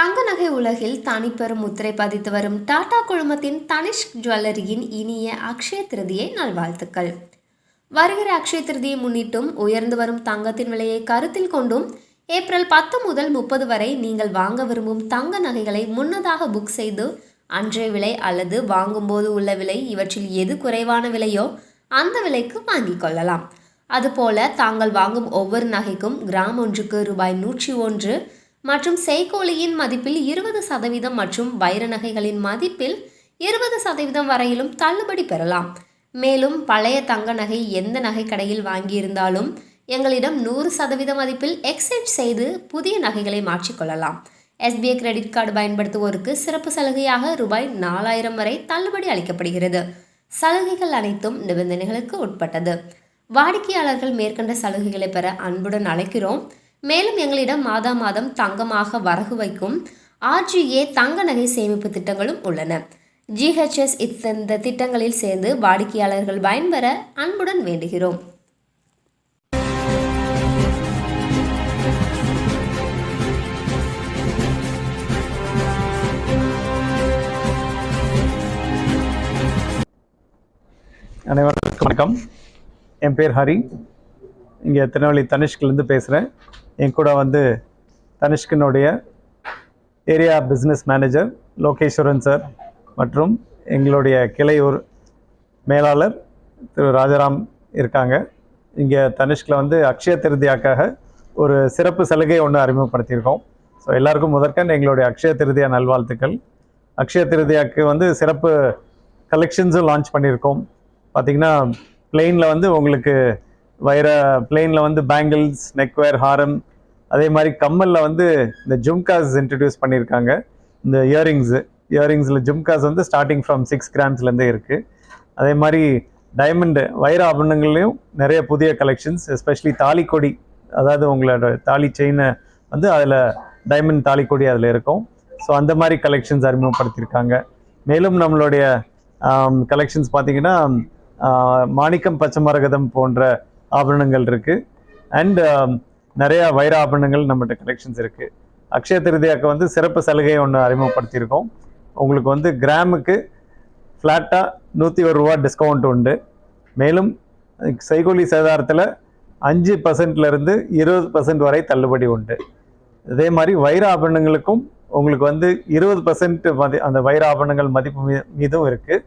தங்க நகை உலகில் தனிப்பெரும் முத்திரை பதித்து வரும் டாடா குழுமத்தின் தனிஷ்க் ஜுவல்லரியின் இனிய அக்ஷய திருதியை நல்வாழ்த்துக்கள். வருகிற அக்ஷய திருதியை முன்னிட்டும் உயர்ந்து வரும் தங்கத்தின் விலையை கருத்தில் கொண்டும் ஏப்ரல் பத்து முதல் முப்பது வரை நீங்கள் வாங்க விரும்பும் தங்க நகைகளை முன்னதாக புக் செய்து அன்றைய விலை அல்லது வாங்கும்போது உள்ள விலை இவற்றில் எது குறைவான விலையோ அந்த விலைக்கு வாங்கிக் கொள்ளலாம். அதுபோல தாங்கள் வாங்கும் ஒவ்வொரு நகைக்கும் கிராம் ஒன்றுக்கு ரூபாய் நூற்றி ஒன்று மற்றும் செய்கோலியின் மதிப்பில் இருபது சதவீதம் மற்றும் வைர நகைகளின் மதிப்பில் இருபது சதவீதம் வரையிலும் தள்ளுபடி பெறலாம். மேலும் பழைய தங்க நகை எந்த நகை கடையில் வாங்கியிருந்தாலும் எங்களிடம் நூறு சதவீத மதிப்பில் எக்ஸ்சேஞ்ச் செய்து புதிய நகைகளை மாற்றிக்கொள்ளலாம் எஸ்பிஐ கிரெடிட் கார்டு பயன்படுத்துவோருக்கு சிறப்பு சலுகையாக ரூபாய் நாலாயிரம் வரை தள்ளுபடி அளிக்கப்படுகிறது. சலுகைகள் அனைத்தும் நிபந்தனைகளுக்கு உட்பட்டது. வாடிக்கையாளர்கள் மேற்கண்ட சலுகைகளை பெற அன்புடன் அழைக்கிறோம். மேலும் எங்களிடம் மாதா மாதம் தங்கமாக வரகு வைக்கும் ஆர்ஜிஏ தங்க நகை சேமிப்பு திட்டங்களும் உள்ளன. ஜிஹெச்எஸ் இந்த திட்டங்களில் சேர்ந்து வாடிக்கையாளர்கள் பயன்பெற அன்புடன் வேண்டுகிறோம். அனைவருக்கும் வணக்கம். என் பேர் ஹரி. இங்கே திருநெல்வேலி தனிஷ்கிலேருந்து பேசுகிறேன். என் கூட வந்து தனுஷ்கினுடைய area business manager Lokeswaran sir மற்றும் எங்களுடைய கிளையூர் மேலாளர் திரு ராஜாராம் இருக்காங்க. இங்கே தனிஷ்கில் வந்து அக்ஷய திருதியாக்காக ஒரு சிறப்பு சலுகை ஒன்று அறிமுகப்படுத்தியிருக்கோம். ஸோ எல்லாருக்கும் முதற்கண் எங்களுடைய அக்ஷய திருதியா நல்வாழ்த்துக்கள். அக்ஷய திருதியாக்கு வந்து சிறப்பு கலெக்ஷன்ஸும் லான்ச் பண்ணியிருக்கோம். பார்த்தீங்கன்னா பிளெயினில் வந்து உங்களுக்கு வைர பிளெயினில் வந்து பேங்கிள்ஸ் நெக்வேர் ஹாரம் அதே மாதிரி கம்மலில் வந்து இந்த ஜும்காஸ் இன்ட்ரடியூஸ் பண்ணியிருக்காங்க. இந்த இயரிங்ஸு இயரிங்ஸில் ஜும்காஸ் வந்து ஸ்டார்டிங் ஃப்ரம் சிக்ஸ் கிராம்ஸ்லேருந்தே இருக்குது அதே மாதிரி டைமண்டு வைர ஆபரணங்கள்லையும் நிறைய புதிய கலெக்ஷன்ஸ் எஸ்பெஷலி தாலிக்கொடி அதாவது உங்களோட தாலி செயினை வந்து அதில் டைமண்ட் தாலிக்கொடி அதில் இருக்கும். ஸோ அந்த மாதிரி கலெக்ஷன்ஸ் அறிமுகப்படுத்தியிருக்காங்க. மேலும் நம்மளுடைய கலெக்ஷன்ஸ் பார்த்திங்கன்னா மாணிக்கம் பச்சை மரகதம் போன்ற ஆபரணங்கள் இருக்குது அண்ட் நிறைய வைர ஆபரணங்கள் நம்மகிட்ட கலெக்ஷன்ஸ் இருக்குது அக்ஷய திருதியாக்கு வந்து சிறப்பு சலுகை ஒன்று அறிமுகப்படுத்தியிருக்கோம். உங்களுக்கு வந்து கிராமுக்கு ஃப்ளாட்டாக நூற்றி ஒரு ரூபா டிஸ்கவுண்ட் உண்டு. மேலும் செய்கூலி சேதாரத்தில் அஞ்சு பர்சன்ட்லேருந்து இருபது பர்சன்ட் வரை தள்ளுபடி உண்டு. அதே மாதிரி வைர ஆபரணங்களுக்கும் உங்களுக்கு வந்து இருபது பர்சன்ட் மதி அந்த வைர ஆபரணங்கள் மதிப்பு மீ மீதும் இருக்குது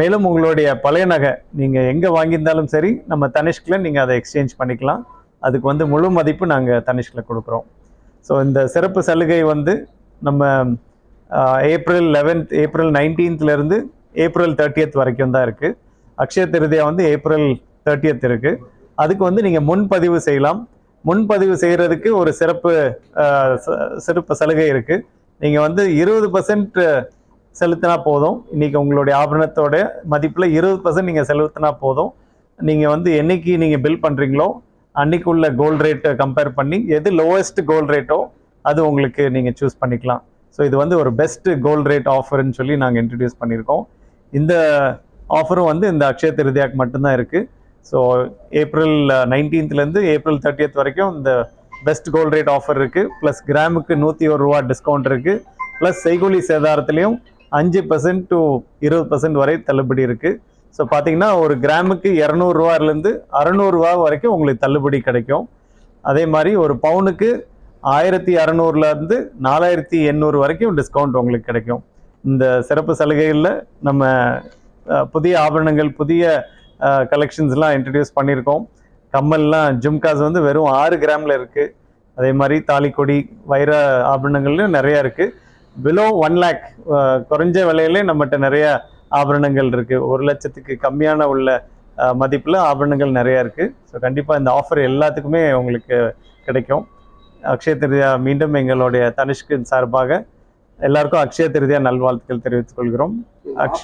மேலும் உங்களுடைய பழைய நகை நீங்கள் எங்கே வாங்கியிருந்தாலும் சரி நம்ம தனிஷ்கில் நீங்கள் அதை எக்ஸ்சேஞ்ச் பண்ணிக்கலாம். அதுக்கு வந்து முழு மதிப்பு நாங்கள் தனிஷ்கில் கொடுக்குறோம். ஸோ இந்த சிறப்பு சலுகை வந்து நம்ம ஏப்ரல் லெவன்த் ஏப்ரல் 19th ல இருந்து ஏப்ரல் தேர்ட்டியத் வரைக்கும் தான் இருக்குது அக்ஷய திருதியா வந்து ஏப்ரல் தேர்ட்டியத் இருக்குது அதுக்கு வந்து நீங்கள் முன்பதிவு செய்யலாம். முன்பதிவு செய்கிறதுக்கு ஒரு சிறப்பு ச- சிறப்பு சலுகை இருக்குது நீங்கள் வந்து இருபது பர்சன்ட் செலுத்தினா போதும். இன்னைக்கு உங்களுடைய ஆபரணத்தோட மதிப்பில் இருபது பர்சன்ட் நீங்கள் செலுத்தினா போதும். நீங்கள் வந்து என்னைக்கு நீங்கள் பில் பண்ணுறீங்களோ அன்னைக்கு உள்ள கோல்டு ரேட்டை கம்பேர் பண்ணி எது லோவஸ்ட் கோல்டு ரேட்டோ அது உங்களுக்கு நீங்கள் சூஸ் பண்ணிக்கலாம். ஸோ இது வந்து ஒரு பெஸ்ட் கோல்டு ரேட் ஆஃபர்னு சொல்லி நாங்கள் இன்ட்ரடியூஸ் பண்ணியிருக்கோம். இந்த ஆஃபரும் வந்து இந்த அக்ஷய திருதியாக்கு மட்டும்தான் இருக்குது ஸோ ஏப்ரல் நைன்டீன்த்லேருந்து ஏப்ரல் தேர்ட்டியத் வரைக்கும் இந்த பெஸ்ட் கோல்டு ரேட் ஆஃபர் இருக்குது ப்ளஸ் கிராமுக்கு நூற்றி ஒரு ரூபா டிஸ்கவுண்ட் இருக்குது ப்ளஸ் செய்கூலி சேதாரத்துலேயும் அஞ்சு பர்சன்ட் டு இருபது பர்சன்ட் வரை தள்ளுபடி இருக்குது ஸோ பார்த்தீங்கன்னா ஒரு கிராமுக்கு இரநூறுவாயிலேருந்து அறநூறுவா வரைக்கும் உங்களுக்கு தள்ளுபடி கிடைக்கும். அதே மாதிரி ஒரு பவுனுக்கு ஆயிரத்தி அறநூறுலேருந்து நாலாயிரத்தி எண்ணூறு வரைக்கும் டிஸ்கவுண்ட் உங்களுக்கு கிடைக்கும். இந்த சிறப்பு சலுகைகளில் நம்ம புதிய ஆபரணங்கள் புதிய கலெக்ஷன்ஸ்லாம் இன்ட்ரடியூஸ் பண்ணியிருக்கோம். கம்மல்லாம் ஜும்காஸ் வந்து வெறும் ஆறு கிராமில் இருக்குது அதே மாதிரி தாலிக்கொடி வைர ஆபரணங்கள்லையும் நிறையா இருக்குது பிலோ ஒன் லேக் குறைஞ்ச விலையிலே நம்மகிட்ட நிறைய ஆபரணங்கள் இருக்குது ஒரு லட்சத்துக்கு கம்மியான உள்ள மதிப்பில் ஆபரணங்கள் நிறையா இருக்குது ஸோ கண்டிப்பாக இந்த ஆஃபர் எல்லாத்துக்குமே உங்களுக்கு கிடைக்கும். அக்ஷய திருதியா மீண்டும் எங்களுடைய தனிஷ்கின் சார்பாக எல்லாருக்கும் அக்ஷய திருதியா நல்வாழ்த்துக்கள் தெரிவித்துக் கொள்கிறோம். அக்ஷ